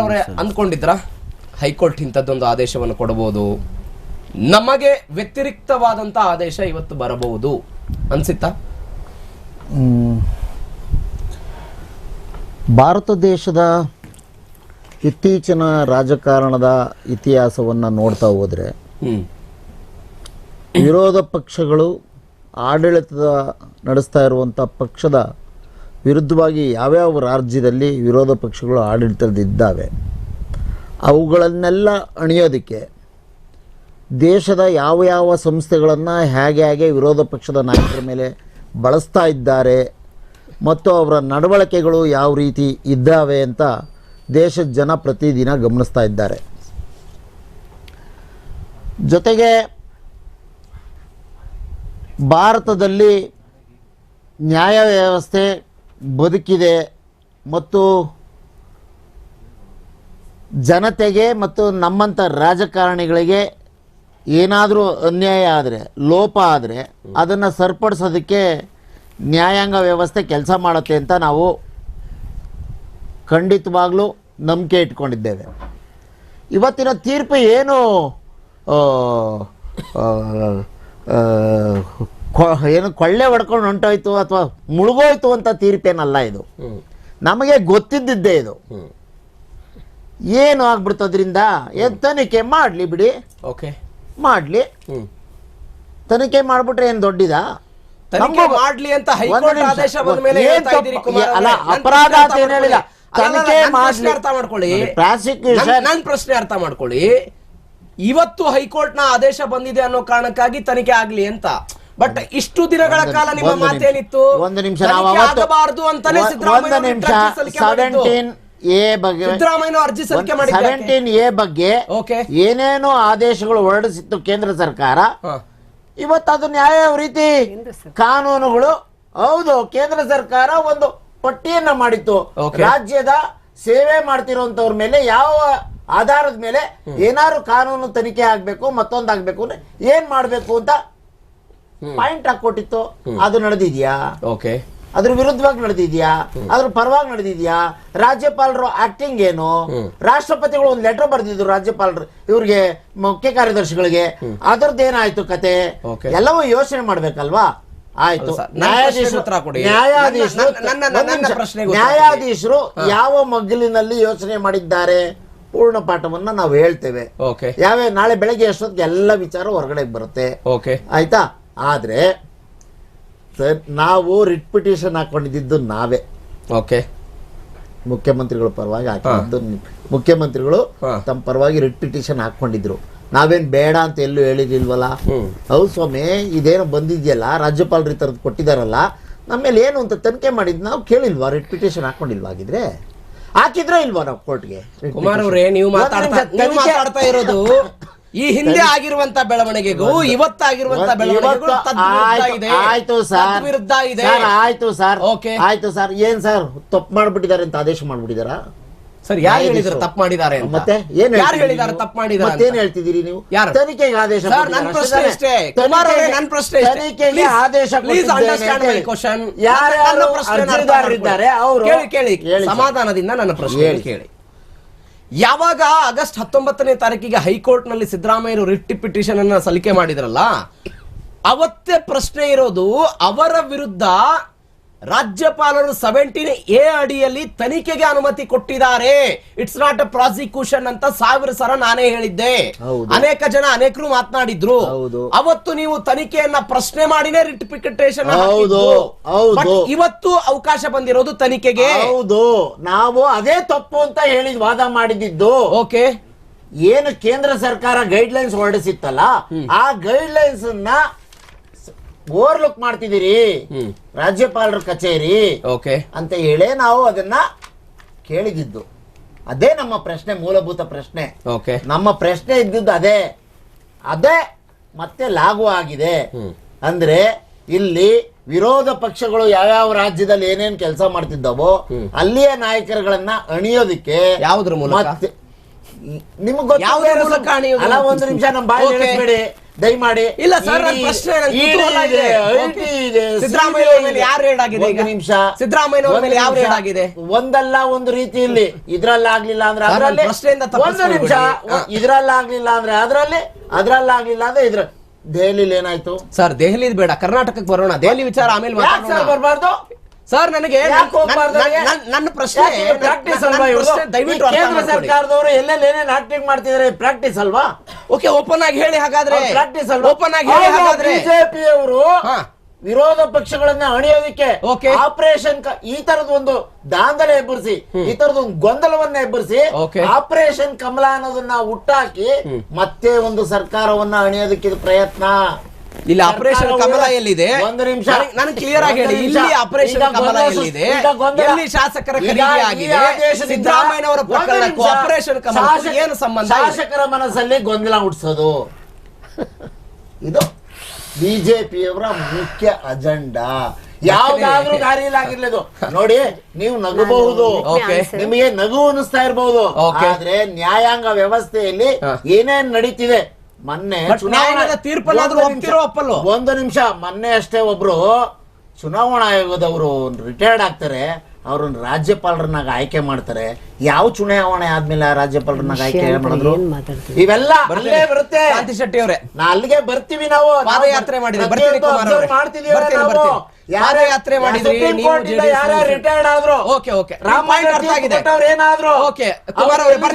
ಅವರೇ ಅಂದ್ಕೊಂಡಿದ್ರ? ಹೈಕೋರ್ಟ್ ಇಂಥದ್ದೊಂದು ಆದೇಶವನ್ನು ಕೊಡಬಹುದು. ನಮಗೆ ವ್ಯತಿರಿಕ್ತವಾದಂತ ಆದೇಶ ಇವತ್ತು ಬರಬಹುದು. ಅನ್ಸಿತ್ತಾ? ಭಾರತ ದೇಶದ ಇತ್ತೀಚಿನ ರಾಜಕಾರಣದ ಇತಿಹಾಸವನ್ನು ನೋಡ್ತಾ ಹೋದರೆ ವಿರೋಧ ಪಕ್ಷಗಳು ಆಡಳಿತದ ನಡೆಸ್ತಾ ಇರುವಂಥ ಪಕ್ಷದ ವಿರುದ್ಧವಾಗಿ ಯಾವ್ಯಾವ ರಾಜ್ಯದಲ್ಲಿ ವಿರೋಧ ಪಕ್ಷಗಳು ಆಡಳಿತದಿದ್ದಾವೆ ಅವುಗಳನ್ನೆಲ್ಲ ಅಣಿಯೋದಕ್ಕೆ ದೇಶದ ಯಾವ ಯಾವ ಸಂಸ್ಥೆಗಳನ್ನು ಹೇಗೆ ಹೇಗೆ ವಿರೋಧ ಪಕ್ಷದ ನಾಯಕರ ಮೇಲೆ ಬಳಸ್ತಾ ಇದ್ದಾರೆ ಮತ್ತು ಅವರ ನಡವಳಿಕೆಗಳು ಯಾವ ರೀತಿ ಇದ್ದಾವೆ ಅಂತ ದೇಶದ ಜನ ಪ್ರತಿದಿನ ಗಮನಿಸ್ತಾ ಇದ್ದಾರೆ. ಜೊತೆಗೆ ಭಾರತದಲ್ಲಿ ನ್ಯಾಯ ವ್ಯವಸ್ಥೆ ಬದುಕಿದೆ ಮತ್ತು ಜನತೆಗೆ ಮತ್ತು ನಮ್ಮಂಥ ರಾಜಕಾರಣಿಗಳಿಗೆ ಏನಾದರೂ ಅನ್ಯಾಯ ಆದರೆ, ಲೋಪ ಆದರೆ ಅದನ್ನು ಸರಿಪಡಿಸೋದಕ್ಕೆ ನ್ಯಾಯಾಂಗ ವ್ಯವಸ್ಥೆ ಕೆಲಸ ಮಾಡುತ್ತೆ ಅಂತ ನಾವು ಖಂಡಿತವಾಗಲೂ ನಂಬಿಕೆ ಇಟ್ಕೊಂಡಿದ್ದೇವೆ. ಇವತ್ತಿನ ತೀರ್ಪು ಏನು? ಕೊ- ಏನು ಕೊಳ್ಳೆ ಹೊಡ್ಕೊಂಡು ಹೊಂಟೋಯ್ತು ಅಥವಾ ಮುಳುಗೋಯ್ತು ಅಂತ ತೀರ್ಪೇನಲ್ಲ ಇದು. ನಮಗೆ ಗೊತ್ತಿದ್ದಿದ್ದೇ ಇದು. ಏನು ಆಗ್ಬಿಡ್ತದ್ರಿಂದ ಏನ್ ತನಿಖೆ ಮಾಡಲಿ ಬಿಡಿ. ಓಕೆ. ಮಾಡಲಿ. ತನಿಖೆ ಮಾಡ್ಬಿಟ್ರೆ ಏನು ದೊಡ್ಡಿದ? ಮಾಡ್ಲಿ ಅಂತ ಹೈಕೋರ್ಟ್ ಆದೇಶ ಬಂದ ಮೇಲೆ ಅಲ್ಲ, ಅಪರಾಧ ಅಂತ ಏನ್ ಹೇಳಿಲ್ಲ. ತನಿಖೆ ನನ್ ಅರ್ಥ ಮಾಡ್ಕೊಳ್ಳಿ. ಪ್ರಾಸಿಕ್ಯೂಷನ್ prosecution- ನನ್- ನನ್ ಪ್ರಶ್ನೆ ಅರ್ಥ ಮಾಡ್ಕೊಳ್ಳಿ. ಇವತ್ತು ಹೈಕೋರ್ಟ್ನ ಆದೇಶ ಬಂದಿದೆ ಅನ್ನೋ ಕಾರಣಕ್ಕಾಗಿ ತನಿಖೆ ಆಗ್ಲಿ ಅಂತ. ಬಟ್ ಇಷ್ಟು ದಿನಗಳ ಕಾಲ ನಿಮ್ಮ ಒಂದು ನಿಮಿಷ. ಮಾತೇನಿತ್ತು ಒಂದು ನಿಮಿಷ ನಾವು ಆಗಬಾರದು ಅಂತಾನೆ ಒಂದು ನಿಮಿಷ. ಸೆವೆಂಟೀನ್ ಎ ಬಗ್ಗೆ ಸಿದ್ದರಾಮಯ್ಯ ಅರ್ಜಿ ಸಲ್ಲಿಕೆ ಮಾಡಿದ್ದು ಸೆವೆಂಟೀನ್ ಎ ಬಗ್ಗೆ ಏನೇನು ಆದೇಶಗಳು ಹೊರಡಿಸಿತ್ತು ಕೇಂದ್ರ ಸರ್ಕಾರ. ಇವತ್ತು ಅದು ಯಾವ ರೀತಿ ಕಾನೂನುಗಳು ಹೌದು ಕೇಂದ್ರ ಸರ್ಕಾರ ಒಂದು ಪಟ್ಟಿಯನ್ನ ಮಾಡಿತ್ತು. ರಾಜ್ಯದ ಸೇವೆ ಮಾಡ್ತಿರೋಂಥವ್ರ ಮೇಲೆ ಯಾವ ಆಧಾರದ ಮೇಲೆ ಏನಾದ್ರು ಕಾನೂನು ತನಿಖೆ ಆಗ್ಬೇಕು ಮತ್ತೊಂದಾಗ್ಬೇಕು ಅಂದ್ರೆ ಏನ್ ಮಾಡ್ಬೇಕು ಅಂತ ಪಾಯಿಂಟ್ ಹಾಕೊಟ್ಟಿತ್ತು ಅದು ನಡೆದಿದ್ಯಾ? ಓಕೆ. ಅದ್ರ ವಿರುದ್ಧವಾಗಿ ನಡೆದಿದ್ಯಾ? ಅದ್ರ ಪರವಾಗಿ ನಡೆದಿದ್ಯಾ? ರಾಜ್ಯಪಾಲರು ಆಕ್ಟಿಂಗ್ ಏನು? ರಾಷ್ಟ್ರಪತಿಗಳು ಒಂದು ಲೆಟರ್ ಬರೆದಿದ್ರು ರಾಜ್ಯಪಾಲರು ಇವ್ರಿಗೆ ಮುಖ್ಯ ಕಾರ್ಯದರ್ಶಿಗಳಿಗೆ. ಅದ್ರದ್ದು ಏನಾಯ್ತು ಕತೆ? ಎಲ್ಲವೂ ಯೋಚನೆ ಮಾಡ್ಬೇಕಲ್ವಾ? ಆಯ್ತು. ನ್ಯಾಯಾಧೀಶರು ನ್ಯಾಯಾಧೀಶರು ಯಾವ ಮಗ್ಗಲಿನಲ್ಲಿ ಯೋಚನೆ ಮಾಡಿದ್ದಾರೆ? ಪೂರ್ಣ ಪಾಠವನ್ನ ನಾವು ಹೇಳ್ತೇವೆ. ಯಾವ್ಯಾವ ನಾಳೆ ಬೆಳಗ್ಗೆ ಎಷ್ಟೊತ್ತಿಗೆ ಎಲ್ಲ ವಿಚಾರ ಹೊರಗಡೆ ಬರುತ್ತೆ. ಆಯ್ತಾ? ಆದ್ರೆ ನಾವು ರಿಟ್ ಪಿಟಿಷನ್ ಹಾಕೊಂಡಿದ್ದು ನಾವೇ. ಓಕೆ. ಮುಖ್ಯಮಂತ್ರಿಗಳ ಪರವಾಗಿ ಹಾಕಿದ್ದು ಮುಖ್ಯಮಂತ್ರಿಗಳು. ತಮ್ಮ ಪರವಾಗಿ ರಿಟ್ ಪಿಟಿಷನ್ ಹಾಕೊಂಡಿದ್ರು. ನಾವೇನ್ ಬೇಡ ಅಂತ ಎಲ್ಲೂ ಹೇಳಿದಿಲ್ವಲ್ಲ. ಹೌದು ಸ್ವಾಮಿ ಇದೇನೋ ಬಂದಿದ್ಯಲ್ಲ ರಾಜ್ಯಪಾಲರು ಈ ಥರದ್ದು ಕೊಟ್ಟಿದಾರಲ್ಲ ನಮ್ಮೇಲೆ ಏನು ಅಂತ ತನಿಖೆ ಮಾಡಿದ್ ನಾವು ಕೇಳಿಲ್ವಾ? ರಿಟ್ ಪಿಟಿಷನ್ ಹಾಕೊಂಡಿಲ್ವಾ ಆಗಿದ್ರೆ ಹಾಕಿದ್ರೆ ಇಲ್ವಾ ನಾವು ಕೋರ್ಟ್ಗೆ ಕುಮಾರ್ ಅವರೇ ನೀವು ಮಾತಾಡ್ತಾ ನೀವು ಮಾತಾಡ್ತಾ ಇರೋದು ಈ ಹಿಂದೆ ಆಗಿರುವಂತ ಬೆಳವಣಿಗೆಗೂ ಇವತ್ತಾಗಿರುವಂತ ಬೆಳವಣಿಗೆ ಆಯ್ತು- ಸರ್. ತದ್ವಿರುದ್ಧ ಇದೆ. ಆಯ್ತು ಸರ್. ಓಕೆ. ಆಯ್ತು ಸರ್. ಏನ್ ಸರ್? ತಪ್ಪು ಮಾಡ್ಬಿಟ್ಟಿದ್ದಾರೆ ಅಂತ ಆದೇಶ ಮಾಡ್ಬಿಟ್ಟಿದಾರ ಸರ್ ಯಾರು. ಹೇಳಿದ್ರು ತಪ್ಪು ಮಾಡಿದ್ದಾರೆ ಮತ್ತೆ ಏನ್ ಯಾರು ಹೇಳಿದ್ದಾರೆ ತಪ್ಪು ಮಾಡಿದ್ದಾರೆ ಮತ್ತೆ ಏನು ಹೇಳ್ತಿದ್ದೀರಿ ನೀವು? ಯಾರು? ತನಿಖೆಗೆ ಆದೇಶ ಸರ್ ನನ್ನ ಪ್ರಶ್ನೆ ತಾನೇ? ಕುಮಾರ್ ಅವರೇ ನನ್ನ ಪ್ರಶ್ನೆ. ತನಿಖೆಗೆ ಆದೇಶ ಪ್ಲೀಸ್ ಅಂಡರ್ಸ್ಟ್ಯಾಂಡ್ ಮೈ ಕ್ವೆಶ್ಚನ್ ಯಾರು ಯಾರು ಪ್ರಶ್ನೆನ ಅರ್ಥ ಅವರು ಕೇಳಿ ಕೇಳಿ. ಸಮಾಧಾನದಿಂದ ನನ್ನ ಪ್ರಶ್ನೆ. ಕೇಳಿ. ಯಾವಾಗ ಆಗಸ್ಟ್ ಹತ್ತೊಂಬತ್ತನೇ ತಾರೀಕಿಗೆ ಹೈಕೋರ್ಟ್ನಲ್ಲಿ ಸಿದ್ದರಾಮಯ್ಯರು ರಿಟ್ ಪಿಟಿಷನ್ ಅನ್ನ ಸಲ್ಲಿಕೆ ಮಾಡಿದ್ರಲ್ಲ, ಅವತ್ತೇ ಪ್ರಶ್ನೆ ಇರೋದು ಅವರ ವಿರುದ್ಧ ರಾಜ್ಯಪಾಲರು ಸೆವೆಂಟೀನ್ ಎ ಅಡಿಯಲ್ಲಿ ತನಿಖೆಗೆ ಅನುಮತಿ ಕೊಟ್ಟಿದ್ದಾರೆ. ಇಟ್ಸ್ ನಾಟ್ ಅ ಪ್ರಾಸಿಕ್ಯೂಷನ್ ಅಂತ ಸಾವಿರ ಸಲ ನಾನೇ ಹೇಳಿದ್ದೆ. ಅನೇಕ ಜನ ಅನೇಕರು ಮಾತನಾಡಿದ್ರು. ಅವತ್ತು ನೀವು ತನಿಖೆಯನ್ನ ಪ್ರಶ್ನೆ ಮಾಡಿನೇ ರಿಟ್ ಪಿಕಟೇಷನ್ ಹೌದು, ಹೌದು. ಇವತ್ತು ಅವಕಾಶ ಬಂದಿರೋದು ತನಿಖೆಗೆ. ಹೌದು. ನಾವು ಅದೇ ತಪ್ಪು ಅಂತ ಹೇಳಿ ವಾದ ಮಾಡಿದ್ದು. ಓಕೆ. ಏನು ಕೇಂದ್ರ ಸರ್ಕಾರ ಗೈಡ್ ಲೈನ್ಸ್ ಹೊರಡಿಸಿತ್ತಲ್ಲ ಆ ಗೈಡ್ ಲೈನ್ಸ್ ಓವರ್ಲುಕ್ ಮಾಡ್ತಿದ್ದೀರಿ. ರಾಜ್ಯಪಾಲರ ಕಚೇರಿ. ಓಕೆ. ಅಂತ ಹೇಳೇ ನಾವು ಅದನ್ನ ಕೇಳಿದಿದ್ದು ಅದೇ ನಮ್ಮ ಪ್ರಶ್ನೆ ಮೂಲಭೂತ ಪ್ರಶ್ನೆ. ಓಕೆ. ನಮ್ಮ ಪ್ರಶ್ನೆ ಇದ್ದಿದ್ದು ಅದೇ. ಅದೇ ಮತ್ತೆ ಲಾಗು ಆಗಿದೆ. ಅಂದ್ರೆ ಇಲ್ಲಿ ವಿರೋಧ ಪಕ್ಷಗಳು ಯಾವ್ಯಾವ ರಾಜ್ಯದಲ್ಲಿ ಏನೇನ್ ಕೆಲಸ ಮಾಡ್ತಿದ್ದಾವೋ ಅಲ್ಲಿಯ ನಾಯಕರುಗಳನ್ನ ಅಣಿಯೋದಿಕ್ಕೆ ಯಾವ್ದ್ರ ಮೂಲಕ? ನಿಮ್ಗೆ? ಅಲ್ಲ ಒಂದು ನಿಮಿಷ ನಮ್ಮ ಬಾಯಿ ದಯಮಾಡಿ ಇಲ್ಲ ಸರ್. ಸಿದ್ದರಾಮಯ್ಯ? ನಿಮಿಷ. ಸಿದ್ದರಾಮಯ್ಯ ಮೇಲೆ ಯಾವ ರೇಡ್ ಆಗಿದೆ? ಒಂದಲ್ಲ ಒಂದು ರೀತಿಯಲ್ಲಿ ಇದ್ರಲ್ಲಾಗ್ಲಿಲ್ಲ ಅಂದ್ರೆ ಅದರಲ್ಲಿ ಒಂದು ನಿಮಿಷ. ಇದ್ರಲ್ಲಾಗ್ಲಿಲ್ಲ ಅಂದ್ರೆ ಅದ್ರಲ್ಲಿ ಅದ್ರಲ್ಲಾಗ್ಲಿಲ್ಲ ಅಂದ್ರೆ ಇದ್ರ ದೆಹಲಿಲಿ ಏನಾಯ್ತು? ಸರ್ ದೆಹಲಿ ಬೇಡ. ಕರ್ನಾಟಕಕ್ಕೆ ಬರೋಣ. ದೆಹಲಿ ವಿಚಾರ ಆಮೇಲೆ ಬರಬಾರ್ದು? ಸರ್ ನನಗೆ ನನ್ನ ಪ್ರಶ್ನೆ ಪ್ರಾಕ್ಟೀಸ್ ಅಲ್ವಾ ದಯವಿಟ್ಟು ಕೇಂದ್ರ. ಸರ್ಕಾರದವರು ಎಲ್ಲೆಲ್ಲಿ ಏನೇನ್ ಆಕ್ಟಿಂಗ್ ಮಾಡ್ತಿದ್ದಾರೆ? ಪ್ರಾಕ್ಟೀಸ್ ಅಲ್ವಾ? ಓಕೆ ಓಪನ್ ಆಗಿ ಹೇಳಿ ಹಾಗಾದ್ರೆ ಪ್ರಾಕ್ಟೀಸ್ ಓಪನ್ ಆಗಿ ಹೇಳಿ ಹಾಗಾದ್ರೆ ಬಿಜೆಪಿ ಅವರು ಹಾ. ವಿರೋಧ ಪಕ್ಷಗಳನ್ನ ಅಣಿಯೋದಕ್ಕೆ. ಆಪರೇಷನ್ ಈ ತರದ ಒಂದು ದಾಂಧಲೆ ಎಬ್ಬರಿಸಿ ಈ ತರದ ಒಂದು ಗೊಂದಲವನ್ನ ಎಬ್ಬರಿಸಿ. ಆಪರೇಷನ್ ಕಮಲ ಅನ್ನೋದನ್ನ ಹುಟ್ಟಾಕಿ ಮತ್ತೆ ಒಂದು ಸರ್ಕಾರವನ್ನ ಅಣಿಯೋದಕ್ಕೆ ಪ್ರಯತ್ನ ಇಲ್ಲಿ ಆಪರೇಷನ್ ಕಮಲ ಎಲ್ಲಿದೆ? ಒಂದು ನಿಮಿಷ. ನಾನು ಕ್ಲಿಯರ್ ಆಗಿ ಹೇಳಿ. ಇಲ್ಲಿ ಆಪರೇಷನ್ ಕಮಲ ಎಲ್ಲಿದೆ. ಎಲ್ಲಿ ಶಾಸಕರ ಖರೀದಿ ಆಗಿದೆ? ಸಿದ್ದರಾಮಯ್ಯನವರ ಪ್ರಕರಣಕ್ಕೂ ಆಪರೇಷನ್ ಕಮಲ ಏನು ಸಂಬಂಧ ಶಾಸಕರ ಮನಸ್ಸಲ್ಲಿ ಗೊಂದಲ ಹುಟ್ಟಿಸೋದು ಇದು ಬಿಜೆಪಿಯವರ ಮುಖ್ಯ ಅಜೆಂಡಾ. ಯಾವ್ದಾದ್ರೂ ಆಗಿರ್ಲಿ ನೋಡಿ ನೀವು ನಗಬಹುದು. ನಿಮಗೆ ನಗು ಅನಿಸ್ತಾ ಇರಬಹುದು. ಆದ್ರೆ ನ್ಯಾಯಾಂಗ ವ್ಯವಸ್ಥೆಯಲ್ಲಿ ಏನೇನ್ ನಡೀತಿದೆ? ಮೊನ್ನೆ ಚುನಾವಣಾ- ತೀರ್ಪಲ್ಲಾದ್ರೂ ಒಂದು ನಿಮಿಷ. ಒಪ್ತಿರೋ ಒಪ್ಪಲ್ವೋ? ಒಂದು ನಿಮಿಷ ಮೊನ್ನೆ ಅಷ್ಟೇ ಒಬ್ರು ಚುನಾವಣಾ ಆಯೋಗದವರು ರಿಟೈರ್ಡ್ ಆಗ್ತಾರೆ ಅವ್ರನ್ನ ರಾಜ್ಯಪಾಲರನ್ನಾಗ ಆಯ್ಕೆ ಮಾಡ್ತಾರೆ ಯಾವ ಚುನಾವಣೆ ಆದ್ಮೇಲೆ ಆ ರಾಜ್ಯಪಾಲರನ್ನಾಗ ಆಯ್ಕೆ ಮಾಡಿದ್ರು ಇವೆಲ್ಲ ಅಲ್ಲೇ ಬರುತ್ತೆ ಕಾಂತಿ ಶೆಟ್ಟಿ ಅವರೇ ನಾ ಅಲ್ಲಿಗೆ ಬರ್ತೀವಿ ನಾವು ಪಾದಯಾತ್ರೆ. ಬರ್ತೀನಿ. ಯಾರೇ- ಯಾತ್ರೆ ಮಾಡಿದ್ರಿ. ರಿಟೈರ್ಡ್ ಆದ್ರು ಓಕೆ ಓಕೆ ರಾಮಾಯಣ ಅರ್ಥ ಆಗಿದೆ. ಏನಾದ್ರು ಓಕೆ ಕುಮಾರ್ ಅವರೇ,